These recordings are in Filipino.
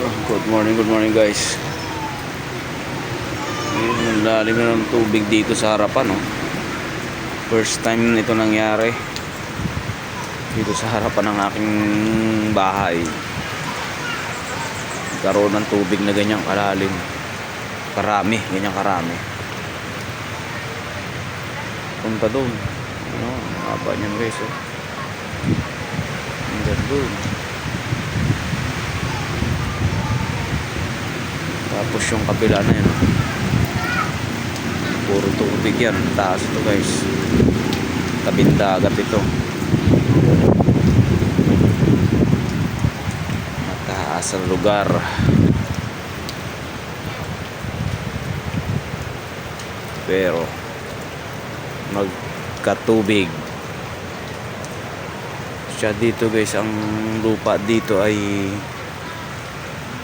Good morning, good morning guys. Ayun, lalim na ng tubig dito sa harapan, no? First time ito nangyari. Dito sa harapan ng aking bahay. Karoon ng tubig na ganyang kalalim. Karami, ganyang karami. Punta doon. Ano, haba niyan guys, oh. Hanggang doon. Tapos yung kabila na yun. Puro tubig yan. Taas ito guys. Tabing dagat ito. Mataas ang lugar. Pero magkatubig. Siya dito guys, ang lupa dito ay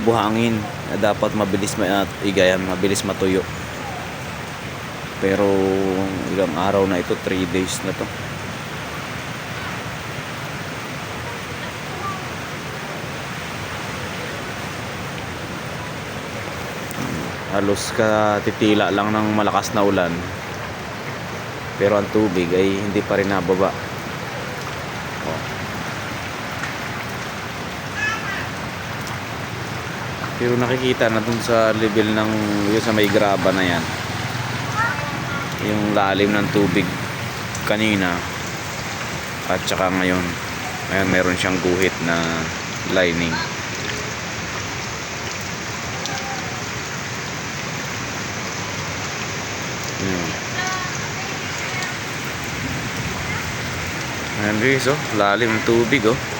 buhangin na dapat mabilis ma at igayan, mabilis matuyo. Pero ilang araw na ito, 3 days na to. Halos ka titila lang ng malakas na ulan. Pero ang tubig ay hindi pa rin nababa. Pero nakikita na dun sa level ng yun sa may graba na yan. Yung lalim ng tubig kanina at saka ngayon. Ngayon meron siyang guhit na lining. Yun. Ayan guys oh, lalim ng tubig oh.